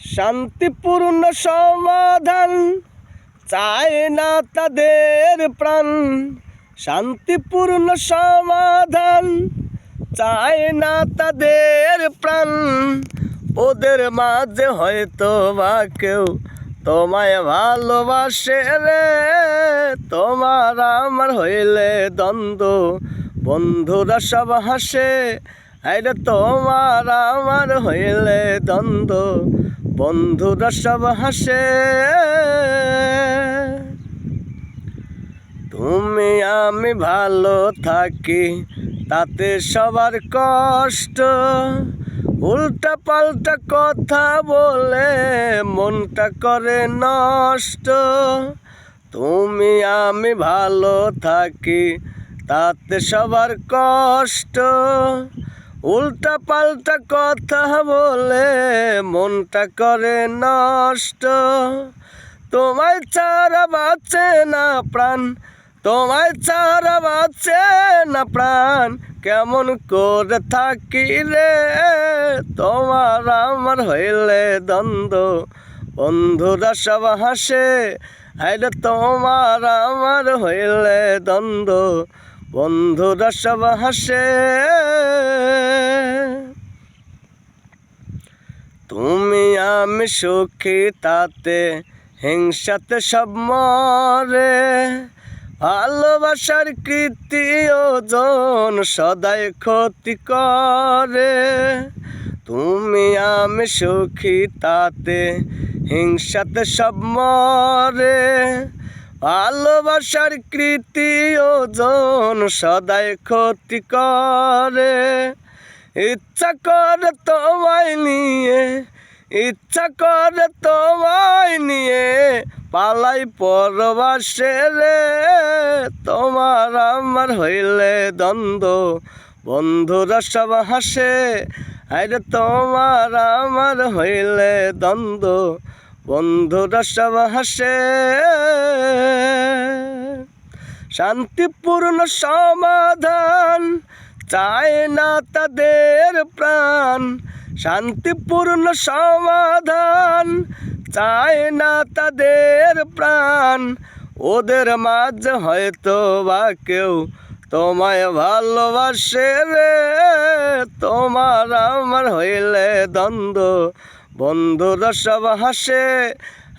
শান্তিপূর্ণ সমাধান চায় না তাদের প্রাণ। শান্তিপূর্ণ সমাধান চায় না তাদের প্রাণ। ওদের মাঝে হয়তো বা কেউ তোমায় ভালোবাসে রে। তোমার আমার হইলে দ্বন্দ্ব, বন্ধুরা সব হাসে। আরে তোমার আমার হইলে দ্বন্দ্ব। বন্ধুরা সব হাসে। তুমি আমি ভালো থাকি, তাতে সবার কষ্ট। উল্টা পাল্টা কথা বলে মনটা করে নষ্ট। তুমি আমি ভালো থাকি, তাতে সবার কষ্ট। উল্টা পাল্টা কথা বলে মনটা করে নষ্ট। তোমায় ছাড়া বাঁচে না প্রাণ, তোমায় ছাড়া বাঁচে না প্রাণ। কেমন করে থাকি রে, তোমার আমার হইলে দ্বন্দ্ব। বন্ধুরা সব হাসে আরে তোমার আমার হইলে দ্বন্দ্ব। বন্ধুরা সব হাসে। তুমি আমি সুখী, তাতে হিংসাতে সব মরে। ভালোবাসার কৃতি ওজন সদাই ক্ষতি করে। তুমি আমি সুখী, তাতে হিংসাতে সব মরে। ভালোবাসার কৃতি ওজন সদাই ক্ষতি করে। ইচ্ছা করে তোমায় নিয়ে, ইচ্ছা করে তোমায় নিয়ে পালাই পরবাসে রে। তোমার আমার হইলে দ্বন্দ্ব, বন্ধুরা সব হাসে। আরে তোমার আমার হইলে দ্বন্দ্ব বন্ধুরা সব হাসে। শান্তিপূর্ণ সমাধান চায় না তাদের প্রাণ। শান্তিপূর্ণ সমাধান চায় না তাদের প্রাণ। ওদের মাঝে হয়তো বা কেউ তোমায় ভালোবাসে রে। তোমার আমার হইলে দ্বন্দ্ব বন্ধুরা সব হাসে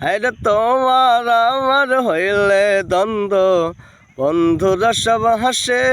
আরে তোমার আমার হইলে দ্বন্দ্ব। বন্ধুরা সব হাসে।